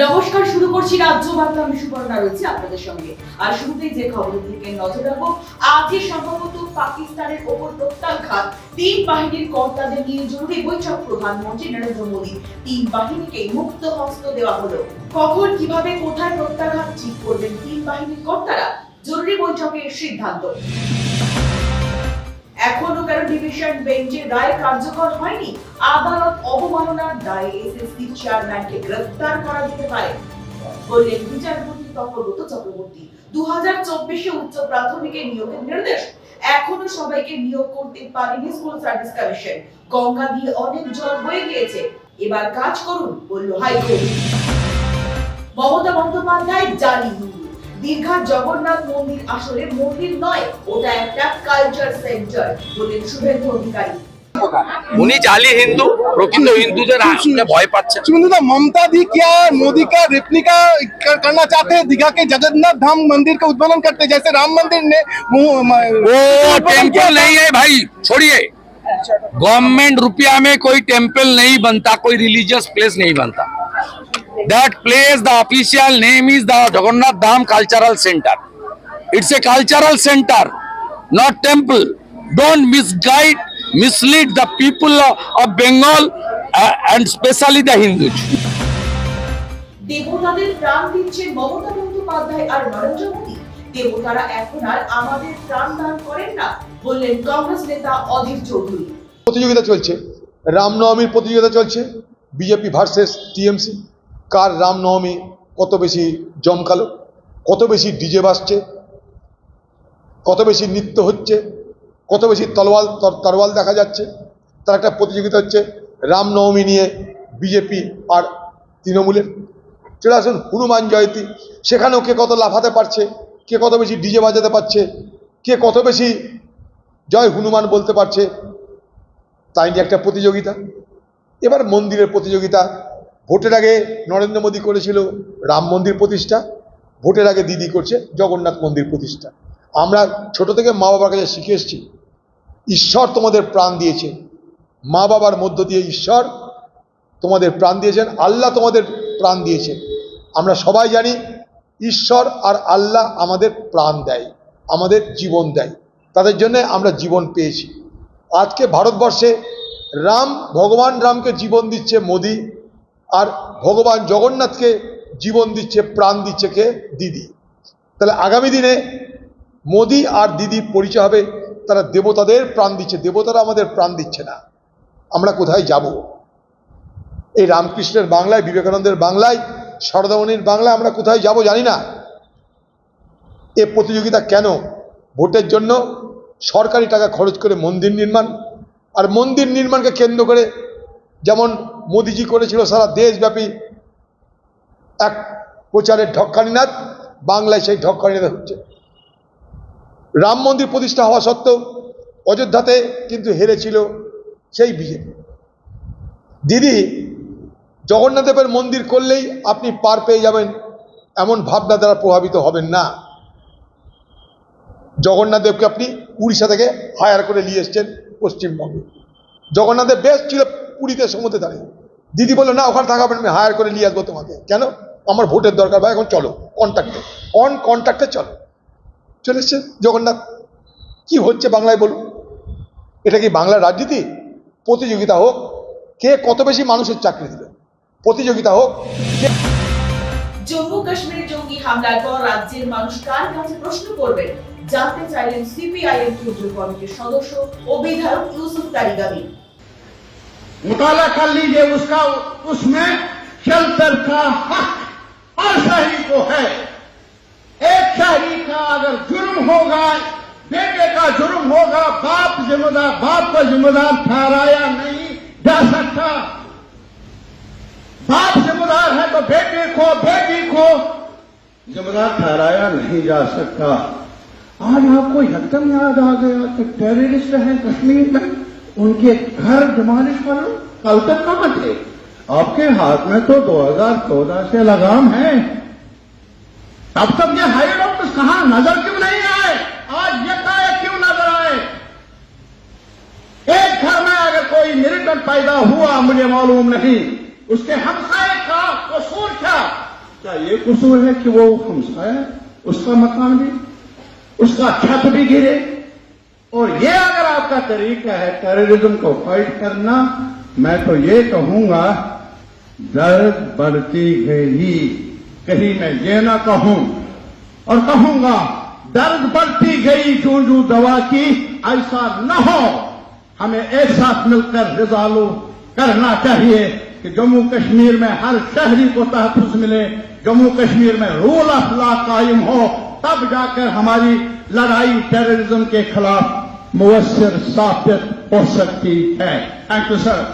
নমস্কার, শুরু করছি রাজ্য বার্তা আমি সুবর্ণা রয়েছে আপনাদের সঙ্গে। আর শুরুতেই যে খবরের দিকে নজর রাখব, আজই সম্ভবত পাকিস্তানের ওপর প্রত্যাঘাত। তিন বাহিনীর কর্তাদের নিয়ে জরুরি বৈঠক, প্রধানমন্ত্রী নরেন্দ্র মোদী তিন বাহিনীকে মুক্ত হস্ত দেওয়া হলো। কখন, কীভাবে, কোথায় প্রত্যাঘাত, ঠিক করবেন তিন বাহিনীর কর্তারা? জরুরি বৈঠকের সিদ্ধান্ত। এখনও ডিভিশন বেঞ্চের রায় কার্যকর হয়নি, আদালত অবমাননার দায়ে এসএসসি চেয়ারম্যানকে গ্রেফতার করা যেতে পারে। বললেন বিচারপতি তপব্রত চক্রবর্তী দু হাজার চব্বিশে উচ্চ প্রাথমিকে নিয়োগের নির্দেশ। এখনও সবাইকে নিয়োগ করতে পারেনি স্কুল সার্ভিস কমিশন। গঙ্গা দিয়ে অনেক জল বয়ে গিয়েছে। এবার কাজ করুন, বলল হাইকোর্ট। মমতা বন্দ্যোপাধ্যায় জালি হিন্দু দীর্ঘা জগন্নাথ মন্দির আসলে মন্দির নয় ওটা একটা কালচার সেন্টার বলেন শুভেন্দু অধিকারী উনি জালি হিন্দু প্রকৃত হিন্দুদের আসলে ভয় পাচ্ছেন सुनिंदा ममता दी क्या मोदी का रेप्लिका कर- करना चाहते हैं दीघा के जगन्नाथ धाम मंदिर का उद्घाटन करते हैं जैसे राम मंदिर ने वो- म- वो उद्घाटन किया टेम्पल था। नहीं है भाई छोड़िए गवर्नमेंट रुपया में कोई टेम्पल नहीं बनता कोई रिलीजियस प्लेस नहीं बनता that place the official name is the Jagannath Dham Cultural Center. It's a cultural center, not temple. Don't misguide, mislead the people of Bengal uh, and especially the Hindus. দেবতারা এখন আর আমাদের প্রাণ করেন না বললেন কংগ্রেস নেতা অধীর চৌধুরী প্রতিযোগিতা চলছে রামনবমীর প্রতিযোগিতা চলছে বিজেপি ভার্সেস টিএমসি কার রামনবমী কত বেশি জমকালো, কত বেশি ডিজে বাজছে, কত বেশি নৃত্য হচ্ছে, কত বেশি তলোয়াল তর- তরোয়াল দেখা যাচ্ছে। তার একটা প্রতিযোগিতা হচ্ছে রামনবমী নিয়ে বিজেপি আর তৃণমূলের। চলে আসুন হনুমান জয়ন্তী। সেখানেও কে কত লাফাতে পারছে, কে কত বেশি ডিজে বাজাতে পারছে, কে কত বেশি জয় হনুমান বলতে পারছে, তাই নিয়ে একটা প্রতিযোগিতা। এবার মন্দিরের প্রতিযোগিতা ভোটের আগে নরেন্দ্র মোদী করেছিল রাম মন্দির প্রতিষ্ঠা, ভোটের আগে দিদি করছে জগন্নাথ মন্দির প্রতিষ্ঠা। আমরা ছোট থেকে মা বাবার কাছে শিখে এসেছি, ঈশ্বর তোমাদের প্রাণ দিয়েছে। মা বাবার মধ্য দিয়ে ঈশ্বর তোমাদের প্রাণ দিয়েছেন, আল্লাহ তোমাদের প্রাণ দিয়েছে আমরা সবাই জানি ঈশ্বর আর আল্লাহ আমাদের প্রাণ দেয়, আমাদের জীবন দেয়। তাদের জন্য আমরা জীবন পেয়েছি। আজকে ভারতবর্ষে রাম, ভগবান রামকে জীবন দিচ্ছে মোদি আর ভগবান জগন্নাথকে জীবন দিচ্ছে, প্রাণ দিচ্ছে কে? দিদি। তাহলে আগামী দিনে মোদি আর দিদি পরিচয় হবে, তারা দেবতাদের প্রাণ দিচ্ছে, দেবতারা আমাদের প্রাণ দিচ্ছে না। আমরা কোথায় যাব? এই রামকৃষ্ণের বাংলায়, বিবেকানন্দের বাংলায় সরদামণির বাংলায় আমরা কোথায় যাব জানি না। এ প্রতিযোগিতা কেন? ভোটের জন্য সরকারি টাকা খরচ করে মন্দির নির্মাণ, আর মন্দির নির্মাণকে কেন্দ্র করে যেমন মোদিজি করেছিল সারা দেশব্যাপী এক প্রচারের ঢক্কানিনাথ, বাংলায় সেই ঢক্কানিনাথ হচ্ছে। রাম মন্দির প্রতিষ্ঠা হওয়া সত্ত্বেও অযোধ্যাতে কিন্তু হেরেছিল সেই বিজেপি। দিদি জগন্নাথদেবের মন্দির করলেই আপনি পার পেয়ে যাবেন এমন ভাবনা দ্বারা প্রভাবিত হবেন না। জগন্নাথদেবকে আপনি উড়িষ্যা থেকে হায়ার করে নিয়ে এসছেন পশ্চিমবঙ্গে। জগন্নাথদেব বেশ ছিল পুরীতে সমুদ্রে দাঁড়িয়ে। দিদি বলল, না, ওখানে থাকাবেন আমি হায়ার করে নিয়ে আসব তোমাকে। কেন? আমার ভোটের দরকার, ভাই, এখন চলো কন্ট্যাক্টে অন কন্ট্যাক্টে চলো। চলে এসছে জগন্নাথ। কি হচ্ছে বাংলায় বলুন? এটা কি বাংলার রাজনীতি? প্রতিযোগিতা হোক, কে কত বেশি মানুষের চাকরি দিল প্রতিযোগিতা হোক জম্মু কাশ্মীরে জঙ্গি হামলার পর রাজ্যের মানুষ কার কাছে প্রশ্ন করবেন? জানতে চাইলেন সিপিআইএম কেন্দ্রীয় কমিটির সদস্য ও বিধায়ক ইউসুফ مطالعہ کر لیجیے، اس کا اس میں شلٹر کا حق ہر شہری کو ہے۔ ایک شہری کا اگر جرم ہوگا، بیٹے کا جرم ہوگا، باپ ذمہ دار باپ کو ذمہ دار ٹھہرایا نہیں جا سکتا۔ باپ ذمہ دار ہے تو بیٹے کو، بیٹی کو ذمہ دار ٹھہرایا نہیں جا سکتا۔ آج آپ کو یکدم یاد آ گیا کہ ٹیررسٹ ہیں کشمیر میں۔ ان کے گھر ڈیمالش پر کل تک نہ بچے آپ کے ہاتھ میں تو دو ہزار چودہ سے لگام ہے اب تک یہ ہائی ڈاکٹر کہاں نظر کیوں نہیں آئے؟ آج یہ کہے کیوں نظر آئے؟ ایک گھر میں اگر کوئی مریٹن پیدا ہوا، مجھے معلوم نہیں۔ اس کے ہمسائے کا قصور کیا؟ کیا یہ قصور ہے کہ وہ ہمسائے؟ اس کا مکان بھی، اس کا چھت بھی گرے؟ اور یہ اگر آپ کا طریقہ ہے ٹیررزم کو فائٹ کرنا، میں تو یہ کہوں گا، درد بڑھتی گئی۔ کہیں میں یہ نہ کہوں اور کہوں گا، درد بڑھتی گئی جون جون دوا کی ایسا نہ ہو۔ ہمیں ایک ساتھ مل کر رضالو کرنا چاہیے کہ جموں کشمیر میں ہر شہری کو تحفظ ملے، جموں کشمیر میں رول آف لا قائم ہو، تب جا کر ہماری لڑائی ٹیررزم کے خلاف मुवसर साबित हो सकती है थैंक यू सर